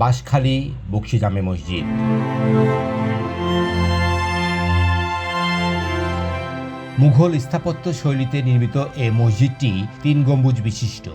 বাঁশখালী বক্সি জামে মসজিদ। মুঘল স্থাপত্য শৈলীতে নির্মিত এ মসজিদটি তিন গম্বুজ বিশিষ্ট।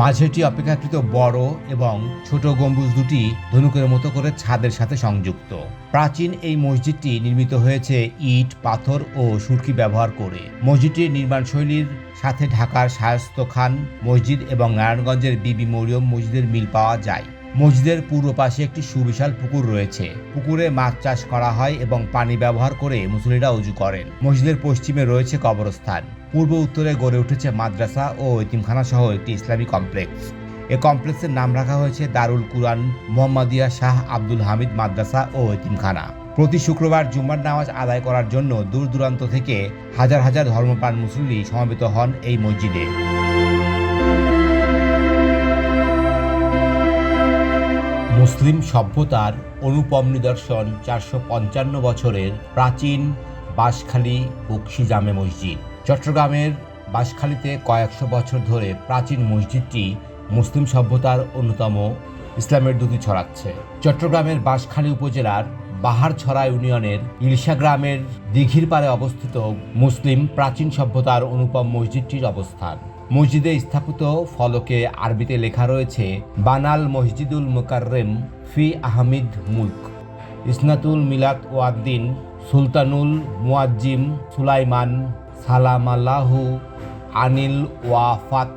মাঝেটি অপেক্ষাকৃত বড় এবং ছোট গম্বুজ দুটি ধনুকের মতো করে ছাদের সাথে সংযুক্ত। প্রাচীন এই মসজিদটি নির্মিত হয়েছে ইট, পাথর ও সুরকি ব্যবহার করে। মসজিদটির নির্মাণ শৈলীর সাথে ঢাকার শায়স্ত খান মসজিদ এবং নারায়ণগঞ্জের বিবি মরিয়ম মসজিদের মিল পাওয়া যায়। মসজিদের পূর্ব পাশে একটি সুবিশাল পুকুর রয়েছে। পুকুরে মাছ চাষ করা হয় এবং পানি ব্যবহার করে মুসলিরা উজু করেন। মসজিদের পশ্চিমে রয়েছে কবরস্থান। পূর্ব উত্তরে গড়ে উঠেছে মাদ্রাসা ও এতিমখানা সহ একটি ইসলামী কমপ্লেক্স। এ কমপ্লেক্সের নাম রাখা হয়েছে দারুল কুরআন মোহাম্মদিয়া শাহ আব্দুল হামিদ মাদ্রাসা ও এতিমখানা। প্রতি শুক্রবার জুম্মার নামাজ আদায় করার জন্য দূর দূরান্ত থেকে হাজার হাজার ধর্মপ্রাণ মুসল্লি সমবেত হন এই মসজিদে। মুসলিম সভ্যতার অনুপম নিদর্শন চারশো পঞ্চান্ন বছরের প্রাচীন বাঁশখালী বক্সি জামে মসজিদ। চট্টগ্রামের বাঁশখালীতে কয়েকশো বছর ধরে প্রাচীন মসজিদটি মুসলিম সভ্যতার অন্যতম ইসলামের দুটি ছড়াচ্ছে। চট্টগ্রামের বাঁশখালী উপজেলার বাহারছড়া ইউনিয়নের ইলশা গ্রামের দিঘির পাড়ে অবস্থিত মুসলিম প্রাচীন সভ্যতার অনুপম মসজিদটির অবস্থান। মসজিদে স্থাপিত ফলকে আরবিতে লেখা রয়েছে, বানাল মসজিদুল মোকাররেম ফি আহমিদ মুলক। ইসনাতুল মিলাত ওয়াদ্দিন, সুলতানুল মুয়াজ্জিম সুলাইমান সালামাল্লাহু আনিল ওয়াফাত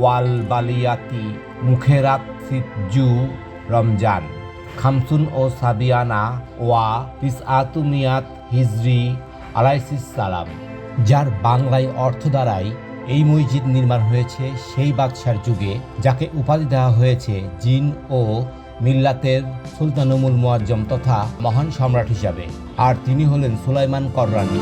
ওয়াল বালিয়াতি মুখেরাত সিজু রমজান। খামসুন ও সাবিয়ানা ওয়া তিসআতুমিয়াত হিজরি আলাইসিস সালাম, যার বাংলায় অর্থ দ্বারাই এই মসজিদ নির্মাণ হয়েছে সেই বাদশার যুগে, যাকে উপাধি দেওয়া হয়েছে জিন ও মিল্লাতের সুলতানুমুল মুয়াজ্জম তথা মহান সম্রাট হিসাবে। আর তিনি হলেন সুলাইমান কররানি।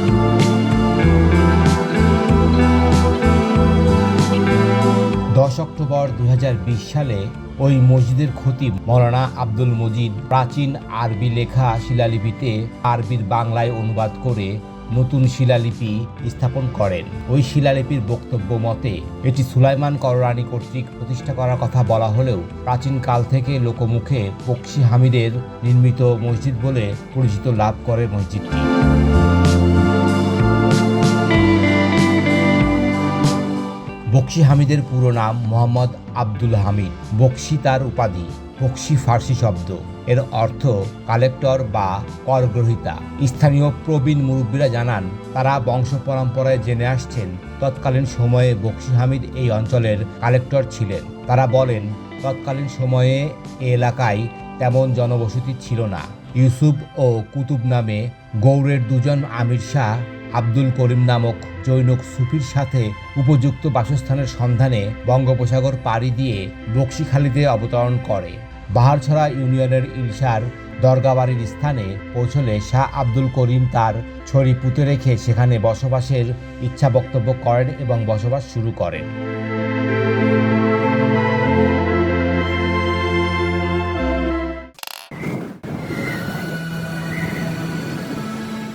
দশ অক্টোবর দু হাজার বিশ সালে ওই মসজিদের খতিব মৌলানা আব্দুল মজিদ প্রাচীন আরবি লেখা শিলালিপিতে আরবির বাংলায় অনুবাদ করে নতুন শিলালিপি স্থাপন করেন। ওই শিলালিপির বক্তব্য মতে, এটি সুলাইমান কররানী কর্তৃক প্রতিষ্ঠা করার কথা বলা হলেও প্রাচীন কাল থেকে লোকমুখে বক্সি হামিদের নির্মিত মসজিদ বলে পরিচিত লাভ করে মসজিদটি। বক্সি হামিদের পুরো নাম মোহাম্মদ আব্দুল হামিদ। বক্সি তার উপাধি, বক্সি ফার্সি শব্দ। এর অর্থ কালেক্টর বা করগ্রহিতা। স্থানীয় প্রবীণ মুরব্বীরা জানান, তারা বংশ পরম্পরায় জেনে আসছেন, তৎকালীন সময়ে বক্সি হামিদ এই অঞ্চলের কালেক্টর ছিলেন। তারা বলেন, তৎকালীন সময়ে এ এলাকায় তেমন জনবসতি ছিল না। ইউসুফ ও কুতুব নামে গৌড়ের দুজন আমির শাহ, আব্দুল করিম নামক জৈনক সুফির সাথে উপযুক্ত বাসস্থানের সন্ধানে বঙ্গোপসাগর পাড়ি দিয়ে বক্সিখালীতে অবতরণ করে। বাহারছড়া ইউনিয়নের ইলশার দরগাবাড়ির স্থানে পৌঁছলে শাহ আব্দুল করিম তার ছড়ি পুঁতে রেখে সেখানে বসবাসের ইচ্ছা বক্তব্য করেন এবং বসবাস শুরু করেন।